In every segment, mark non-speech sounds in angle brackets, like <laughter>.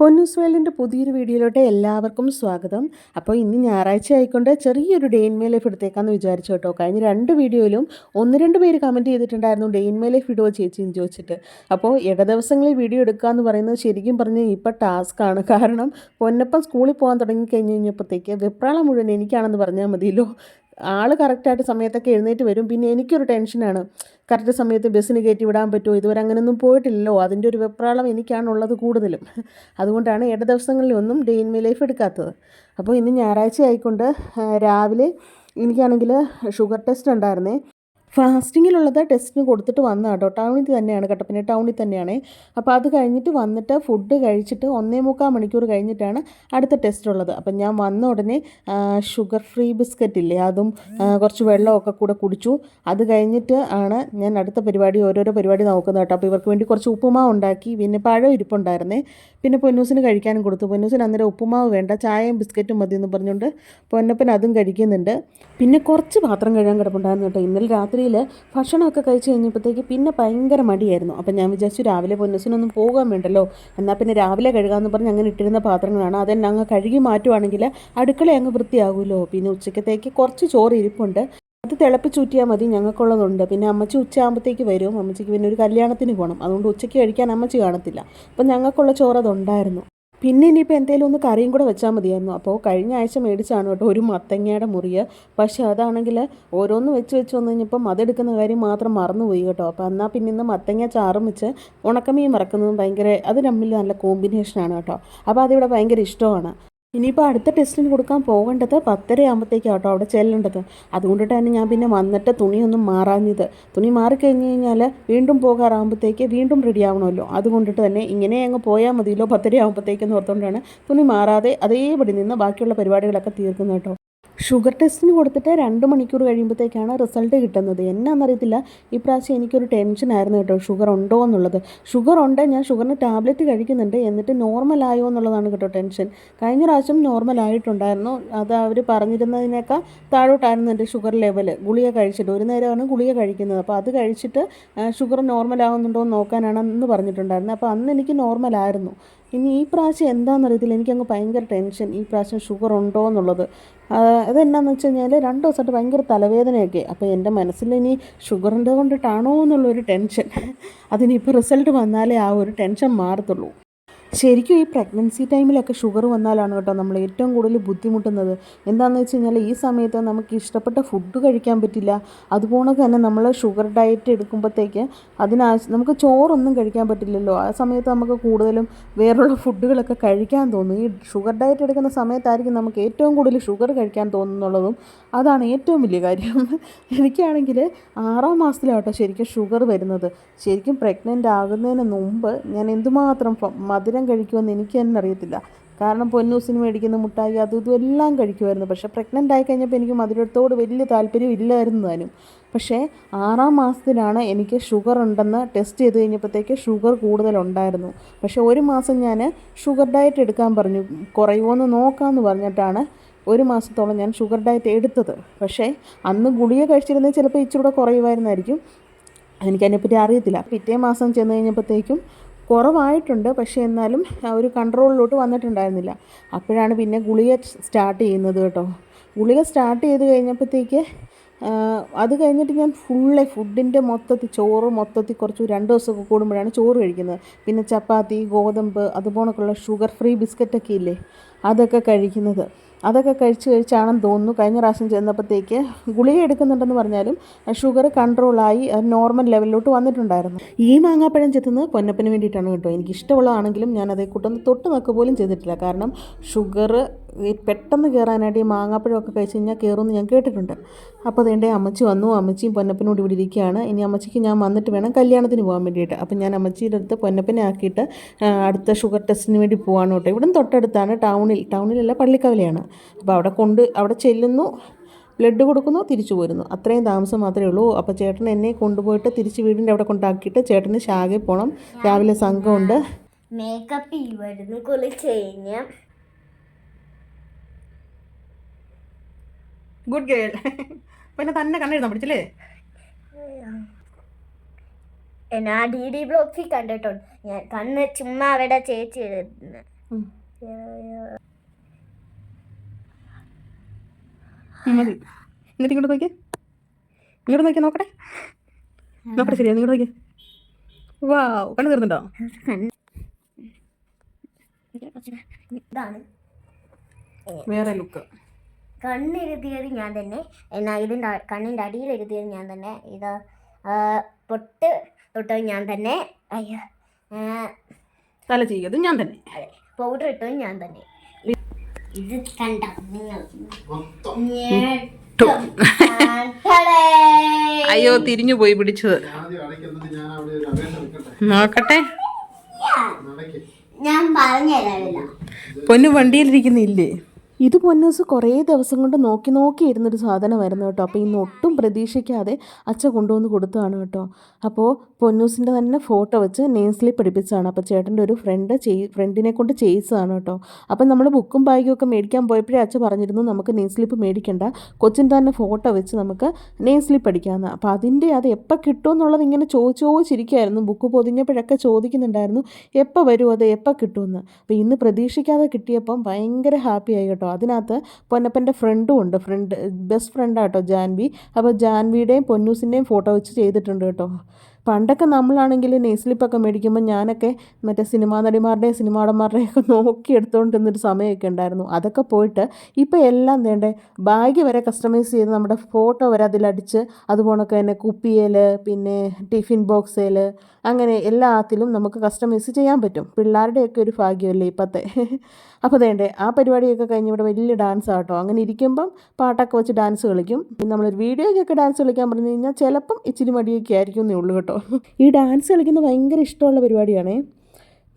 പൊന്നൂസ് വേൾഡിന്റെ പുതിയൊരു വീഡിയോയിലോട്ട് എല്ലാവർക്കും സ്വാഗതം. അപ്പോൾ ഇന്ന് ഞായറാഴ്ച ആയിക്കൊണ്ട് ചെറിയൊരു ഡേ ഇൻ മേ ലൈഫ് എടുത്തേക്കാന്ന് വിചാരിച്ചു കേട്ടോ. കഴിഞ്ഞ രണ്ട് വീഡിയോയിലും ഒന്ന് രണ്ട് പേര് കമന്റ് ചെയ്തിട്ടുണ്ടായിരുന്നു ഡേ ഇൻ മേ ലൈഫ് ഇടുവോ ചേച്ചി എന്ന് ചോദിച്ചിട്ട്. അപ്പോൾ ഇട വീഡിയോ എടുക്കുക എന്ന് പറയുന്നത് ശരിക്കും പറഞ്ഞ് ഇപ്പോൾ ടാസ്ക്കാണ് കാരണം പൊന്നപ്പം സ്കൂളിൽ പോകാൻ തുടങ്ങി കഴിഞ്ഞ് കഴിഞ്ഞപ്പോഴത്തേക്ക് വെപ്രാളം മുഴുവൻ എനിക്കാണെന്ന് പറഞ്ഞാൽ മതിയല്ലോ. ആൾ കറക്റ്റായിട്ട് സമയത്തൊക്കെ എഴുന്നേറ്റ് വരും. പിന്നെ എനിക്കൊരു ടെൻഷനാണ് കറക്റ്റ് സമയത്ത് ബസ്സിന് കയറ്റി വിടാൻ പറ്റുമോ? ഇതുവരെ അങ്ങനെയൊന്നും പോയിട്ടില്ലല്ലോ. അതിന്റെ ഒരു വെപ്രാളം എനിക്കാണുള്ളത് കൂടുതലും. അതുകൊണ്ടാണ് ഇട ദിവസങ്ങളിലൊന്നും ഡേ ഇൻ മൈ ലൈഫ് എടുക്കാത്തത്. അപ്പോൾ ഇന്ന് ഞായറാഴ്ച ആയിക്കൊണ്ട് രാവിലെ എനിക്കാണെങ്കിൽ ഷുഗർ ടെസ്റ്റ് ഉണ്ടായിരുന്നേ. ഫാസ്റ്റിങ്ങിലുള്ളത് ടെസ്റ്റിന് കൊടുത്തിട്ട് വന്ന കേട്ടോ. ടൗണിൽ തന്നെയാണ് കട്ടപ്പന ടൗണിൽ തന്നെയാണ്. അപ്പോൾ അത് കഴിഞ്ഞിട്ട് വന്നിട്ട് ഫുഡ് കഴിച്ചിട്ട് ഒന്നേ മുക്കാൽ മണിക്കൂർ കഴിഞ്ഞിട്ടാണ് അടുത്ത ടെസ്റ്റ് ഉള്ളത്. അപ്പം ഞാൻ വന്ന ഉടനെ ഷുഗർ ഫ്രീ ബിസ്ക്കറ്റ് ഇല്ലേ അതും കുറച്ച് വെള്ളമൊക്കെ കൂടെ കുടിച്ചു. അത് കഴിഞ്ഞിട്ട് ആണ് ഞാൻ അടുത്ത പരിപാടി ഓരോരോ പരിപാടി നോക്കുന്നത് കേട്ടോ. അപ്പോൾ ഇവർക്ക് വേണ്ടി കുറച്ച് ഉപ്പുമാവ് ഉണ്ടാക്കി പിന്നെ പഴം ഇരിപ്പുണ്ടായിരുന്നേ. പിന്നെ പൊന്നൂസിന് കഴിക്കാനും കൊടുത്തു. പൊന്നൂസിന് അന്നേരം ഉപ്പുമാവ് വേണ്ട ചായയും ബിസ്ക്കറ്റും മതി എന്ന് പറഞ്ഞുകൊണ്ട് പൊന്നപ്പൻ അതും കഴിക്കുന്നുണ്ട്. പിന്നെ കുറച്ച് പാത്രം കഴുകാൻ കിടപ്പുണ്ടായിരുന്നു കേട്ടോ. ഇന്നലെ രാത്രിയിൽ ഭക്ഷണമൊക്കെ കഴിച്ച് കഴിഞ്ഞപ്പോഴത്തേക്ക് പിന്നെ ഭയങ്കര മടിയായിരുന്നു. അപ്പം ഞാൻ വിചാരിച്ചു രാവിലെ പൊന്നസിനൊന്നും പോകാൻ വേണ്ടല്ലോ. എന്നാൽ പിന്നെ രാവിലെ കഴുകാമെന്ന് പറഞ്ഞ് അങ്ങനെ ഇട്ടിരുന്ന പാത്രങ്ങളാണ്. അതെന്നെ അങ്ങ് കഴുകി മാറ്റുവാണെങ്കിൽ അടുക്കള അങ്ങ് വൃത്തിയാകുമല്ലോ. പിന്നെ ഉച്ചക്കത്തേക്ക് കുറച്ച് ചോറ് ഇരിപ്പുണ്ട്. അത് തിളപ്പിച്ചൂറ്റിയാൽ മതി ഞങ്ങൾക്കുള്ളതുണ്ട്. പിന്നെ അമ്മച്ചി ഉച്ചയാകുമ്പോഴത്തേക്ക് വരും. അമ്മച്ചിക്ക് പിന്നെ ഒരു കല്യാണത്തിന് പോകണം അതുകൊണ്ട് ഉച്ചയ്ക്ക് കഴിക്കാൻ അമ്മച്ചി കാണത്തില്ല. അപ്പം ഞങ്ങൾക്കുള്ള ചോറ് അതുണ്ടായിരുന്നു. പിന്നെ ഇനിയിപ്പോൾ എന്തെങ്കിലും ഒന്ന് കറിയും കൂടെ വെച്ചാൽ മതിയായിരുന്നു. അപ്പോൾ കഴിഞ്ഞ ആഴ്ച മേടിച്ചാണ് കേട്ടോ ഒരു മത്തങ്ങയുടെ മുറിയ. പക്ഷേ അതാണെങ്കിൽ ഓരോന്ന് വെച്ച് വെച്ച് വന്നു കഴിഞ്ഞപ്പം മതെടുക്കുന്ന കാര്യം മാത്രം മറന്നുപോയി കേട്ടോ. അപ്പോൾ എന്നാൽ പിന്നെ ഇന്ന് മത്തങ്ങ ചാറും വെച്ച് ഉണക്കമീൻ മറക്കുന്നതും ഭയങ്കര അത് തമ്മിൽ നല്ല കോമ്പിനേഷനാണ് കേട്ടോ. അപ്പോൾ അതിവിടെ ഭയങ്കര ഇഷ്ടമാണ്. ഇനിയിപ്പോൾ അടുത്ത ടെസ്റ്റിന് കൊടുക്കാൻ പോകേണ്ടത് പത്തര ആകുമ്പോഴത്തേക്കാണ് കേട്ടോ അവിടെ ചെല്ലേണ്ടത്. അതുകൊണ്ട് തന്നെ ഞാൻ പിന്നെ വന്നിട്ട് തുണിയൊന്നും മാറാഞ്ഞത്. തുണി മാറിക്കഴിഞ്ഞ് കഴിഞ്ഞാൽ വീണ്ടും പോകാറാകുമ്പോഴത്തേക്ക് വീണ്ടും റെഡി ആവണമല്ലോ. അതുകൊണ്ടിട്ട് തന്നെ ഇങ്ങനെ അങ്ങ് പോയാൽ മതിയല്ലോ പത്തര ആകുമ്പോഴത്തേക്കെന്ന് ഓർത്തുകൊണ്ടാണ് തുണി മാറാതെ അതേപടി നിന്ന് ബാക്കിയുള്ള പരിപാടികളൊക്കെ തീർക്കുന്നത് കേട്ടോ. ഷുഗർ ടെസ്റ്റിന് കൊടുത്തിട്ട് രണ്ട് മണിക്കൂർ കഴിയുമ്പോഴത്തേക്കാണ് റിസൾട്ട് കിട്ടുന്നത്. എന്നാണെന്നറിയത്തില്ല ഇപ്രാവശ്യം എനിക്കൊരു ടെൻഷനായിരുന്നു കേട്ടോ. ഷുഗർ ഉണ്ടോ എന്നുള്ളത്. ഷുഗർ ഉണ്ട്. ഞാൻ ഷുഗറിന് ടാബ്ലറ്റ് കഴിക്കുന്നുണ്ട്. എന്നിട്ട് നോർമൽ ആയോ എന്നുള്ളതാണ് കേട്ടോ ടെൻഷൻ. കഴിഞ്ഞ പ്രാവശ്യം നോർമൽ ആയിട്ടുണ്ടായിരുന്നു. അത് അവർ പറഞ്ഞിരുന്നതിനേക്കാൾ താഴോട്ടായിരുന്നു എന്റെ ഷുഗർ ലെവൽ ഗുളിക കഴിച്ചിട്ട്. ഒരു നേരമാണ് ഗുളിക കഴിക്കുന്നത്. അപ്പോൾ അത് കഴിച്ചിട്ട് ഷുഗർ നോർമൽ ആവുന്നുണ്ടോ എന്ന് നോക്കാനാണ് അന്ന് പറഞ്ഞിട്ടുണ്ടായിരുന്നത് അപ്പോൾ അന്ന് എനിക്ക് നോർമൽ ആയിരുന്നു. ഇനി ഈ പ്രാവശ്യം എന്താണെന്നറിയത്തില്ല എനിക്കങ്ങ് ഭയങ്കര ടെൻഷൻ. ഈ പ്രാവശ്യം ഷുഗർ ഉണ്ടോ എന്നുള്ളത് അതെന്നാന്ന് വെച്ച് കഴിഞ്ഞാൽ രണ്ട് ദിവസമായിട്ട് ഭയങ്കര തലവേദനയൊക്കെ. അപ്പോൾ എന്റെ മനസ്സിൽ ഇനി ഷുഗറിന്റെ കൊണ്ടിട്ടാണോ എന്നുള്ളൊരു ടെൻഷൻ. അതിനിപ്പോൾ റിസൾട്ട് വന്നാലേ ആ ഒരു ടെൻഷൻ മാറത്തുള്ളൂ. ശരിക്കും ഈ പ്രഗ്നൻസി ടൈമിലൊക്കെ ഷുഗർ വന്നാലാണ് കേട്ടോ നമ്മൾ ഏറ്റവും കൂടുതൽ ബുദ്ധിമുട്ടുന്നത്. എന്താണെന്ന് വെച്ച് കഴിഞ്ഞാൽ ഈ സമയത്ത് നമുക്ക് ഇഷ്ടപ്പെട്ട ഫുഡ് കഴിക്കാൻ പറ്റില്ല. അതുപോലെ തന്നെ നമ്മൾ ഷുഗർ ഡയറ്റ് എടുക്കുമ്പോഴത്തേക്ക് അതിനാവശ്യം നമുക്ക് ചോറൊന്നും കഴിക്കാൻ പറ്റില്ലല്ലോ. ആ സമയത്ത് നമുക്ക് കൂടുതലും വേറുള്ള ഫുഡുകളൊക്കെ കഴിക്കാൻ തോന്നും. ഈ ഷുഗർ ഡയറ്റ് എടുക്കുന്ന സമയത്തായിരിക്കും നമുക്ക് ഏറ്റവും കൂടുതൽ ഷുഗർ കഴിക്കാൻ തോന്നുന്നുള്ളതും അതാണ് ഏറ്റവും വലിയ കാര്യം. എനിക്കാണെങ്കിൽ ആറാം മാസത്തിലാട്ടോ ശരിക്കും ഷുഗർ വരുന്നത്. ശരിക്കും പ്രഗ്നന്റ് ആകുന്നതിന് മുമ്പ് ഞാൻ എന്തുമാത്രം മധുരം കഴിക്കുമെന്ന് എനിക്ക് തന്നെ അറിയത്തില്ല. കാരണം പൊന്നൂസിന് മേടിക്കുന്ന മുട്ടായി അതും ഇതും എല്ലാം കഴിക്കുമായിരുന്നു. പക്ഷേ പ്രഗ്നന്റ് ആയി കഴിഞ്ഞപ്പോൾ എനിക്ക് മധുരത്തോട് വലിയ താല്പര്യം ഇല്ലായിരുന്നു താനും. പക്ഷേ ആറാം മാസത്തിലാണ് എനിക്ക് ഷുഗർ ഉണ്ടെന്ന് ടെസ്റ്റ് ചെയ്ത് കഴിഞ്ഞപ്പോഴത്തേക്ക് ഷുഗർ കൂടുതലുണ്ടായിരുന്നു. പക്ഷേ ഒരു മാസം ഞാൻ ഷുഗർ ഡയറ്റ് എടുക്കാൻ പറഞ്ഞു കുറയുമോ എന്ന് നോക്കാമെന്ന് പറഞ്ഞിട്ടാണ് ഒരു മാസത്തോളം ഞാൻ ഷുഗർ ഡയറ്റ് എടുത്തത്. പക്ഷേ അന്ന് ഗുളിക കഴിച്ചിരുന്നെങ്കിൽ ചിലപ്പോൾ ഇച്ചിരി കൂടെ കുറയുമായിരുന്നായിരിക്കും. എനിക്കതിനെപ്പറ്റി അറിയത്തില്ല. പിറ്റേ മാസം ചെന്ന് കഴിഞ്ഞപ്പോഴത്തേക്കും കുറവായിട്ടുണ്ട്. പക്ഷേ എന്നാലും ഒരു കൺട്രോളിലോട്ട് വന്നിട്ടുണ്ടായിരുന്നില്ല. അപ്പോഴാണ് പിന്നെ ഗുളിക സ്റ്റാർട്ട് ചെയ്യുന്നത് കേട്ടോ. ഗുളിക സ്റ്റാർട്ട് ചെയ്ത് കഴിഞ്ഞപ്പോഴത്തേക്ക് അത് കഴിഞ്ഞിട്ട് ഞാൻ ഫുള്ള് ഫുഡിന്റെ മൊത്തത്തിൽ ചോറ് മൊത്തത്തിൽ കുറച്ച് രണ്ട് ദിവസമൊക്കെ കൂടുമ്പോഴാണ് ചോറ് കഴിക്കുന്നത്. പിന്നെ ചപ്പാത്തി ഗോതമ്പ് അതുപോലൊക്കെയുള്ള ഷുഗർ ഫ്രീ ബിസ്ക്കറ്റൊക്കെ ഇല്ലേ അതൊക്കെ കഴിക്കുന്നത്. അതൊക്കെ കഴിച്ച് കഴിച്ചാണെന്ന് തോന്നുന്നു. കഴിഞ്ഞ പ്രാവശ്യം ചെന്നപ്പോഴത്തേക്ക് ഗുളിക എടുക്കുന്നുണ്ടെന്ന് പറഞ്ഞാലും ഷുഗർ കൺട്രോളായി നോർമൽ ലെവലിലോട്ട് വന്നിട്ടുണ്ടായിരുന്നു. ഈ മാങ്ങാപ്പഴം ചെത്തുന്നത് പൊന്നപ്പന് വേണ്ടിയിട്ടാണ് കേട്ടോ. എനിക്ക് ഇഷ്ടമുള്ളതാണെങ്കിലും ഞാൻ അതേ കൂട്ടം തൊട്ട് നോക്കുക പോലും ചെയ്തിട്ടില്ല. കാരണം ഷുഗർ പെട്ടെന്ന് കയറാനായിട്ട് ഈ മാങ്ങാപ്പഴമൊക്കെ കഴിച്ച് കഴിഞ്ഞാൽ കയറുമെന്ന് ഞാൻ കേട്ടിട്ടുണ്ട്. അപ്പോൾ അതേണ്ടേ അമ്മച്ചി വന്നു. അമ്മച്ചിയും പൊന്നപ്പനോട് ഇവിടെ ഇരിക്കുകയാണ്. ഇനി അമ്മച്ചിക്ക് ഞാൻ വന്നിട്ട് വേണം കല്യാണത്തിന് പോകാൻ വേണ്ടിയിട്ട്. അപ്പം ഞാൻ അമ്മച്ചിയുടെ അടുത്ത് പൊന്നപ്പനെ ആക്കിയിട്ട് അടുത്ത ഷുഗർ ടെസ്റ്റിന് വേണ്ടി പോകാനോട്ടെ കേട്ടോ. ഇവിടുന്ന് തൊട്ടടുത്താണ്. ടൗണിൽ ടൗണിലല്ല പള്ളിക്കവലയാണ്. അപ്പോൾ അവിടെ കൊണ്ട് അവിടെ ചെല്ലുന്നു ബ്ലഡ് കൊടുക്കുന്നു തിരിച്ചു പോരുന്നു. അത്രയും താമസം മാത്രമേ ഉള്ളൂ. അപ്പോൾ ചേട്ടൻ എന്നെ കൊണ്ടുപോയിട്ട് തിരിച്ച് വീടിന്റെ അവിടെ കൊണ്ടാക്കിയിട്ട് ചേട്ടന് ശാഖയിൽ പോകണം രാവിലെ സംഘമുണ്ട്. മേക്കപ്പ് ചെയ്യുമായിരുന്നു കുളിച്ച് കഴിഞ്ഞ്. ഗുഡ് ഗേൾ പിന്നെ തന്നെ കണ്ണെഴുതാൻ പഠിച്ചില്ലേ? എന്നാ ഡി ഡി ബ്ലോക്സിൽ കണ്ടിട്ടുണ്ട്. ഞാൻ കണ്ണ് ചുമ്മാ അവിടെ ചേച്ചി എഴുതുന്നത് മതി. എന്നിട്ട് ഇങ്ങോട്ട് നോക്കിയേ. ഇങ്ങോട്ട് നോക്കി നോക്കട്ടെ. നോക്കട്ടെ ശരിയാ ഇങ്ങോട്ട് നോക്കിയേ. വാ കണ്ണു തീർന്നുണ്ടോ വേറെ ലുക്ക്. കണ്ണെഴുതിയത് ഞാൻ തന്നെ. എന്നാ ഇതിന്റെ കണ്ണിന്റെ അടിയിൽ എഴുതിയത് ഞാൻ തന്നെ. ഇത് പൊട്ട് തൊട്ടത് ഞാൻ തന്നെ. അയ്യോ തല ചെയ്യത് ഞാൻ തന്നെ. പൗഡർ ഇട്ടത് ഞാൻ തന്നെ. ഇത് കണ്ട നിങ്ങൾ. അയ്യോ തിരിഞ്ഞു പോയി പിടിച്ചത്. ആദ്യം ഞാൻ അവിടെ ഒരു വെക്കട്ടെ? നോക്കട്ടെ. നടക്കേ. ഞാൻ പറഞ്ഞുതരാമില്ല പൊന്നു വണ്ടിയിലിരിക്കുന്നില്ലേ ഇത് പൊന്നൂസ് കുറേ ദിവസം കൊണ്ട് നോക്കി നോക്കി ഇരുന്നൊരു സാധനമായിരുന്നു കേട്ടോ. അപ്പോൾ ഇന്ന് ഒട്ടും പ്രതീക്ഷിക്കാതെ അച്ഛ കൊണ്ടുവന്ന് കൊടുത്തതാണ് കേട്ടോ. അപ്പോൾ പൊന്നൂസിന്റെ തന്നെ ഫോട്ടോ വെച്ച് നെയിം സ്ലിപ്പ് എടുപ്പിച്ചതാണ് അപ്പോൾ ചേട്ടന്റെ ഒരു ഫ്രണ്ട് ചെയ് ഫ്രണ്ടിനെ കൊണ്ട് ചെയ്യിച്ചതാണ് കേട്ടോ. അപ്പം നമ്മൾ ബുക്കും ബാഗും ഒക്കെ മേടിക്കാൻ പോയപ്പോഴേ അച്ഛ പറഞ്ഞിരുന്നു നമുക്ക് നെയിം സ്ലിപ്പ് മേടിക്കണ്ട. കൊച്ചിന്റെ തന്നെ ഫോട്ടോ വെച്ച് നമുക്ക് നെയിം സ്ലിപ്പ് അടിക്കാമെന്ന് അപ്പോൾ അതിന്റെ അത് എപ്പോൾ കിട്ടും എന്നുള്ളത് ഇങ്ങനെ ചോദിച്ച് ചോദിച്ചിരിക്കുമായിരുന്നു ബുക്ക് പൊതിഞ്ഞപ്പോഴൊക്കെ ചോദിക്കുന്നുണ്ടായിരുന്നു. എപ്പോൾ വരും അത് എപ്പോൾ കിട്ടുമെന്ന്. അപ്പോൾ ഇന്ന് പ്രതീക്ഷിക്കാതെ കിട്ടിയപ്പം ഭയങ്കര ഹാപ്പി ആയി കേട്ടോ. അതിനകത്ത് പൊന്നപ്പന്റെ ഫ്രണ്ടും ഉണ്ട്. ഫ്രണ്ട് ബെസ്റ്റ് ഫ്രണ്ടാട്ടോ ജാൻവി. അപ്പോൾ ജാൻവിയുടെയും പൊന്നൂസിന്റെയും ഫോട്ടോ വെച്ച് ചെയ്തിട്ടുണ്ട് കേട്ടോ. പണ്ടൊക്കെ നമ്മളാണെങ്കിൽ നെയ്സ്ലിപ്പൊക്കെ മേടിക്കുമ്പോൾ ഞാനൊക്കെ മറ്റേ സിനിമാ നടിമാരുടെയും സിനിമാടന്മാരുടെയും ഒക്കെ നോക്കി എടുത്തുകൊണ്ടിരുന്നൊരു സമയമൊക്കെ ഉണ്ടായിരുന്നു. അതൊക്കെ പോയിട്ട് ഇപ്പോൾ എല്ലാം വേണ്ടേ? ബാഗ് വരെ കസ്റ്റമൈസ് ചെയ്ത് നമ്മുടെ ഫോട്ടോ വരെ അതിലടിച്ച് അതുപോലൊക്കെ തന്നെ കുപ്പിയിൽ പിന്നെ ടിഫിൻ ബോക്സിൽ അങ്ങനെ എല്ലാത്തിലും നമുക്ക് കസ്റ്റമൈസ് ചെയ്യാൻ പറ്റും. പിള്ളേരുടെയൊക്കെ ഒരു ഭാഗ്യമല്ലേ ഇപ്പോഴത്തെ അപ്പോൾ വേണ്ടേ ആ പരിപാടിയൊക്കെ കഴിഞ്ഞ് ഇവിടെ വലിയ ഡാൻസ് ആട്ടോ. അങ്ങനെ ഇരിക്കുമ്പം പാട്ടൊക്കെ വെച്ച് ഡാൻസ് കളിക്കും. പിന്നെ നമ്മളൊരു വീഡിയോയ്ക്കൊക്കെ ഡാൻസ് കളിക്കാൻ പറഞ്ഞു കഴിഞ്ഞാൽ ചിലപ്പം ഇച്ചിരി മടിയൊക്കെ ആയിരിക്കും എന്നേ ഉള്ളൂ കേട്ടോ. <laughs> ഈ ഡാൻസ് കളിക്കുന്നത് ഭയങ്കര ഇഷ്ടമുള്ള പരിപാടിയാണേ.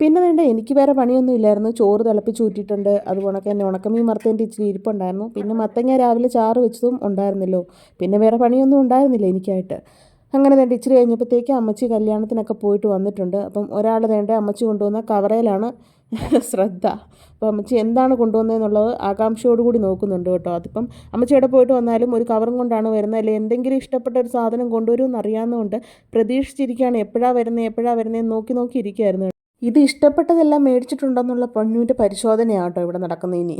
പിന്നെ വേണ്ട എനിക്ക് വേറെ പണിയൊന്നും ഇല്ലായിരുന്നു. ചോറ് തിളപ്പിച്ച് ഊറ്റിയിട്ടുണ്ട്. അതുപോലെ തന്നെ ഉണക്കമീൻ മറത്തതിന്റെ ഇച്ചിരി ഇരിപ്പുണ്ടായിരുന്നു. പിന്നെ മത്തങ്ങ രാവിലെ ചാറ് വെച്ചതും ഉണ്ടായിരുന്നല്ലോ. പിന്നെ വേറെ പണിയൊന്നും ഉണ്ടായിരുന്നില്ല എനിക്കായിട്ട്. അങ്ങനെ വേണ്ട ഇച്ചിരി കഴിഞ്ഞപ്പോഴത്തേക്ക് അമ്മച്ചി കല്യാണത്തിനൊക്കെ പോയിട്ട് വന്നിട്ടുണ്ട്. അപ്പം ഒരാൾ വേണ്ട അമ്മച്ചി കൊണ്ടുവന്ന കവറയിലാണ് <laughs> ശ്രദ്ധ. അപ്പോൾ അമ്മച്ചി എന്താണ് കൊണ്ടുവന്നതെന്നുള്ളത് ആകാംക്ഷയോടുകൂടി നോക്കുന്നുണ്ട് കേട്ടോ. അതിപ്പം അമ്മച്ചി എവിടെ പോയിട്ട് വന്നാലും ഒരു കവറും കൊണ്ടാണ് വരുന്നത്. അല്ലെങ്കിൽ എന്തെങ്കിലും ഇഷ്ടപ്പെട്ട ഒരു സാധനം കൊണ്ടുവരുമെന്ന് അറിയാവുന്നതുകൊണ്ട് പ്രതീക്ഷിച്ചിരിക്കുകയാണ്. എപ്പോഴാണ് വരുന്നത് എപ്പോഴാണ് വരുന്നതെന്ന് നോക്കി നോക്കി ഇരിക്കുകയായിരുന്നു ഇത് ഇഷ്ടപ്പെട്ടതെല്ലാം മേടിച്ചിട്ടുണ്ടെന്നുള്ള പൊന്നൂന്റെ പരിശോധനയാണ് കേട്ടോ ഇവിടെ നടക്കുന്നത് ഇനി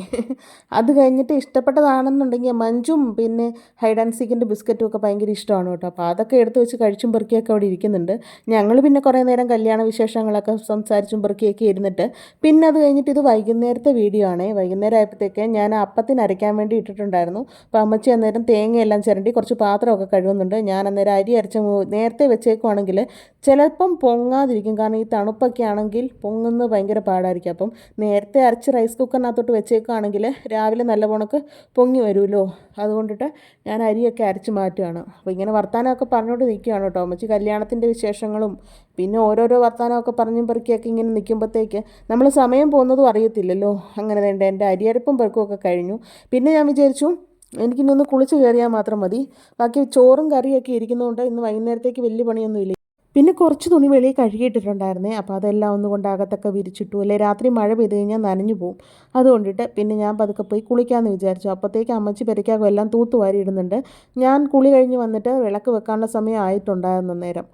അത് കഴിഞ്ഞിട്ട് ഇഷ്ടപ്പെട്ടതാണെന്നുണ്ടെങ്കിൽ മഞ്ചും പിന്നെ ഹൈഡ് ആൻഡ് സീക്കിന്റെ ബിസ്ക്കറ്റും ഒക്കെ ഭയങ്കര ഇഷ്ടമാണ് കേട്ടോ. അപ്പോൾ അതൊക്കെ എടുത്ത് വെച്ച് കഴിച്ചും പെറുക്കിയൊക്കെ അവിടെ ഇരിക്കുന്നുണ്ട്. ഞങ്ങൾ പിന്നെ കുറേ നേരം കല്യാണ വിശേഷങ്ങളൊക്കെ സംസാരിച്ചും പെറുക്കിയൊക്കെ ഇരുന്നിട്ട് പിന്നെ അത് കഴിഞ്ഞിട്ട് ഇത് വൈകുന്നേരത്തെ വീഡിയോ ആണ്. വൈകുന്നേരം ആയപ്പോഴത്തേക്ക് ഞാൻ അപ്പത്തിന് അരയ്ക്കാൻ വേണ്ടി ഇട്ടിട്ടുണ്ടായിരുന്നു. അപ്പോൾ അമ്മച്ചി അന്നേരം തേങ്ങയെല്ലാം ചിരണ്ടി കുറച്ച് പാത്രമൊക്കെ കഴുകുന്നുണ്ട്. ഞാൻ അന്നേരം അരി അരച്ച നേരത്തെ വെച്ചേക്കുവാണെങ്കിൽ ചിലപ്പം പൊങ്ങാതിരിക്കും. കാരണം ഈ തണുപ്പൊക്കെ ആണെങ്കിൽ പൊങ്ങുന്നത് ഭയങ്കര പാടായിരിക്കും. അപ്പം നേരത്തെ അരച്ച് റൈസ് കുക്കറിനകത്തോട്ട് വെച്ചേക്കുകയാണെങ്കിൽ രാവിലെ നല്ല പോണക്ക് പൊങ്ങി വരുമല്ലോ. അതുകൊണ്ടിട്ട് ഞാൻ അരിയൊക്കെ അരച്ച് മാറ്റുകയാണ് അപ്പോൾ ഇങ്ങനെ വർത്തമാനമൊക്കെ പറഞ്ഞുകൊണ്ട് നിൽക്കുകയാണ് കേട്ടോ. അമ്മച്ചി കല്യാണത്തിന്റെ വിശേഷങ്ങളും പിന്നെ ഓരോരോ വർത്തമാനമൊക്കെ പറഞ്ഞും പെറുക്കിയൊക്കെ ഇങ്ങനെ നിൽക്കുമ്പോഴത്തേക്ക് നമ്മൾ സമയം പോകുന്നതും അറിയത്തില്ലല്ലോ. അങ്ങനെ വേണ്ട എന്റെ അരിയരപ്പും പെറുക്കുമൊക്കെ കഴിഞ്ഞു. പിന്നെ ഞാൻ വിചാരിച്ചു എനിക്കിന്നൊന്ന് കുളിച്ച് കയറിയാൽ മാത്രം മതി. ബാക്കി ചോറും കറിയൊക്കെ ഇരിക്കുന്നതുകൊണ്ട് ഇന്ന് വൈകുന്നേരത്തേക്ക് വലിയ പണിയൊന്നുമില്ല. പിന്നെ കുറച്ച് തുണി വെളിയിൽ കഴുകിയിട്ടിട്ടുണ്ടായിരുന്നേ. അപ്പോൾ അതെല്ലാം ഒന്ന് കൊണ്ടാകത്തൊക്കെ വിരിച്ചിട്ടു. അല്ലെ? രാത്രി മഴ പെയ്ത് കഴിഞ്ഞാൽ നനഞ്ഞു പോകും അതുകൊണ്ടിട്ട് പിന്നെ ഞാൻ പതുക്കെ പോയി കുളിക്കാമെന്ന് വിചാരിച്ചു. അപ്പോഴത്തേക്ക് അമ്മച്ചി പെരയ്ക്കാകും എല്ലാം തൂത്തുവാരി ഇടുന്നുണ്ട്. ഞാൻ കുളി കഴിഞ്ഞ് വന്നിട്ട് വിളക്ക് വെക്കാനുള്ള സമയം ആയിട്ടുണ്ടായിരുന്നു നേരം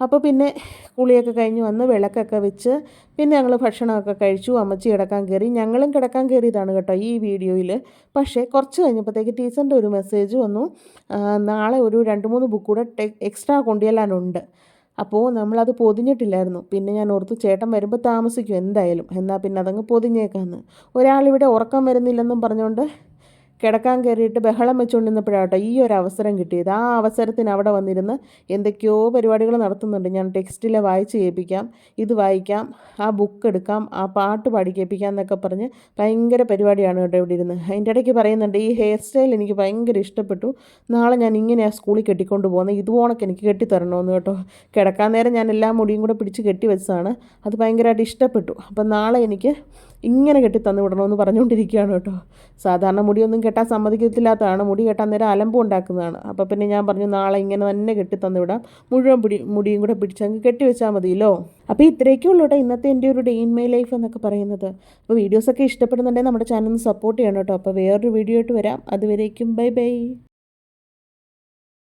അപ്പോൾ പിന്നെ കുളിയൊക്കെ കഴിഞ്ഞ് വന്ന് വിളക്കൊക്കെ വെച്ച് പിന്നെ ഞങ്ങൾ ഭക്ഷണമൊക്കെ കഴിച്ചു. അമ്മച്ചി കിടക്കാൻ കയറി. ഞങ്ങളും കിടക്കാൻ കയറിയതാണ് കേട്ടോ ഈ വീഡിയോയിൽ. പക്ഷേ കുറച്ച് കഴിഞ്ഞപ്പോഴത്തേക്ക് ടീച്ചറിന്റെ ഒരു മെസ്സേജ് വന്നു. നാളെ ഒരു രണ്ട് മൂന്ന് ബുക്ക് കൂടെ എക്സ്ട്രാ കൊണ്ടുചെല്ലാനുണ്ട്. അപ്പോൾ നമ്മളത് പൊതിഞ്ഞിട്ടില്ലായിരുന്നു. പിന്നെ ഞാൻ ഓർത്തു ചേട്ടൻ വരുമ്പോൾ താമസിക്കും എന്തായാലും. എന്നാൽ പിന്നെ അതങ്ങ് പൊതിഞ്ഞേക്കാന്ന്. ഒരാളിവിടെ ഉറക്കം വരുന്നില്ലെന്നും പറഞ്ഞുകൊണ്ട് കിടക്കാൻ കയറിയിട്ട് ബഹളം വെച്ചുകൊണ്ടിരുന്നപ്പോഴാട്ടോ ഈ ഒരു അവസരം കിട്ടിയത്. ആ അവസരത്തിന് അവിടെ വന്നിരുന്ന് എന്തൊക്കെയോ പരിപാടികൾ നടത്തുന്നുണ്ട്. ഞാൻ ടെക്സ്റ്റിലെ വായിച്ച് കേൾപ്പിക്കാം ഇത് വായിക്കാം ആ ബുക്ക് എടുക്കാം ആ പാട്ട് പാടി കേൾപ്പിക്കാം എന്നൊക്കെ പറഞ്ഞ് ഭയങ്കര പരിപാടിയാണ് കേട്ടോ ഇവിടെ ഇരുന്ന്. അതിന്റെ ഇടയ്ക്ക് പറയുന്നുണ്ട് ഈ ഹെയർ സ്റ്റൈൽ എനിക്ക് ഭയങ്കര ഇഷ്ടപ്പെട്ടു. നാളെ ഞാൻ ഇങ്ങനെ സ്കൂളിൽ കെട്ടിക്കൊണ്ട് പോകുന്നത് ഇതുപോണക്ക് എനിക്ക് കെട്ടിത്തരണമെന്ന് കേട്ടോ. കിടക്കാൻ നേരം ഞാൻ എല്ലാ മുടിയും കൂടെ പിടിച്ച് കെട്ടി വെച്ചതാണ്. അത് ഭയങ്കരമായിട്ട് ഇഷ്ടപ്പെട്ടു. അപ്പം നാളെ എനിക്ക് ഇങ്ങനെ കെട്ടി തന്നു വിടണമെന്ന് പറഞ്ഞുകൊണ്ടിരിക്കുകയാണ് കേട്ടോ. സാധാരണ മുടിയൊന്നും കെട്ടാൻ സമ്മതിക്കത്തില്ലാത്തതാണ്. മുടി കെട്ടാൻ നേരം അലമ്പം ഉണ്ടാക്കുന്നതാണ്. അപ്പോൾ പിന്നെ ഞാൻ പറഞ്ഞു നാളെ ഇങ്ങനെ തന്നെ കെട്ടി തന്നു വിടാം. മുഴുവൻ പിടി മുടിയും കൂടെ പിടിച്ചങ്ങ് കെട്ടി വെച്ചാൽ മതിയല്ലോ. അപ്പോൾ ഇത്രയൊക്കെ ഉള്ളൂ കേട്ടോ ഇന്നത്തെ എന്റെ ഒരു ഡേ ഇൻ മൈ ലൈഫ് എന്നൊക്കെ പറയുന്നത്. അപ്പോൾ വീഡിയോസൊക്കെ ഇഷ്ടപ്പെടുന്നുണ്ടെങ്കിൽ നമ്മുടെ ചാനൽ സപ്പോർട്ട് ചെയ്യണം കേട്ടോ. അപ്പോൾ വേറൊരു വീഡിയോ ആയിട്ട് വരാം. അതുവരേക്കും ബൈ ബൈ